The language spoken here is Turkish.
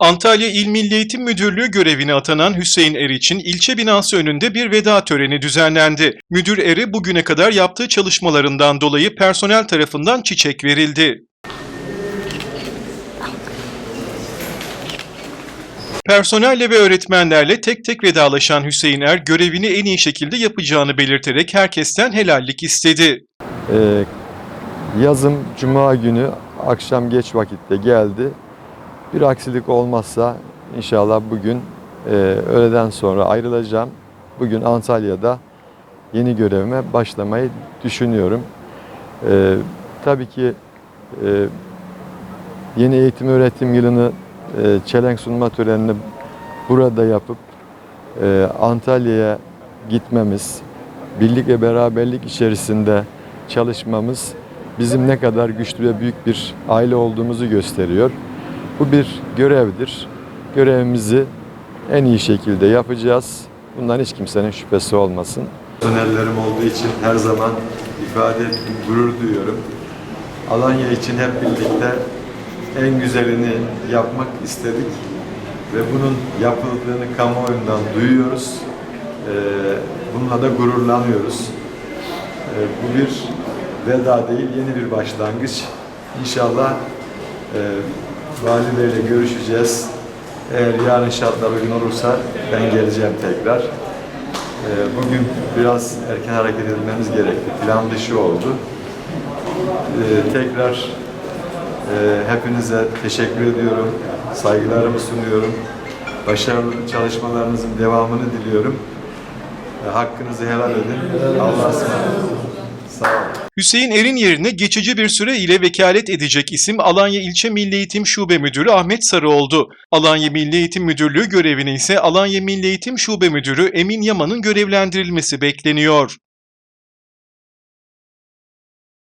Antalya İl Milli Eğitim Müdürlüğü görevine atanan Hüseyin Er için ilçe binası önünde bir veda töreni düzenlendi. Müdür Er'e bugüne kadar yaptığı çalışmalarından dolayı personel tarafından çiçek verildi. Personelle ve öğretmenlerle tek tek vedalaşan Hüseyin Er görevini en iyi şekilde yapacağını belirterek herkesten helallik istedi. Ee, yazım cuma günü akşam geç vakitte geldi. Bir aksilik olmazsa inşallah bugün e, öğleden sonra ayrılacağım. Bugün Antalya'da yeni görevime başlamayı düşünüyorum. Ee, tabii ki e, yeni eğitim öğretim yılını e, çelenk sunma törenini burada yapıp e, Antalya'ya gitmemiz, birlik ve beraberlik içerisinde çalışmamız bizim ne kadar güçlü ve büyük bir aile olduğumuzu gösteriyor. Bu bir görevdir. Görevimizi en iyi şekilde yapacağız. Bundan hiç kimsenin şüphesi olmasın. Personellerim olduğu için her zaman ifade ettiğim gurur duyuyorum. Alanya için hep birlikte en güzelini yapmak istedik ve bunun yapıldığını kamuoyundan duyuyoruz. Ee, Bununla da gururlanıyoruz. Ee, Bu bir veda değil, yeni bir başlangıç. İnşallah e, Vali Bey'le görüşeceğiz. Eğer yarın şartlar uygun olursa ben geleceğim tekrar. Ee, Bugün biraz erken hareket edilmemiz gerekti. Plan dışı oldu. Ee, Tekrar e, hepinize teşekkür ediyorum. Saygılarımı sunuyorum. Başarılı çalışmalarınızın devamını diliyorum. Hakkınızı helal edin. Allah'a ısmarladık. Sağ olun. Hüseyin Er'in yerine geçici bir süre ile vekalet edecek isim Alanya İlçe Milli Eğitim Şube Müdürü Ahmet Sarı oldu. Alanya Milli Eğitim Müdürlüğü görevine ise Alanya Milli Eğitim Şube Müdürü Emin Yaman'ın görevlendirilmesi bekleniyor.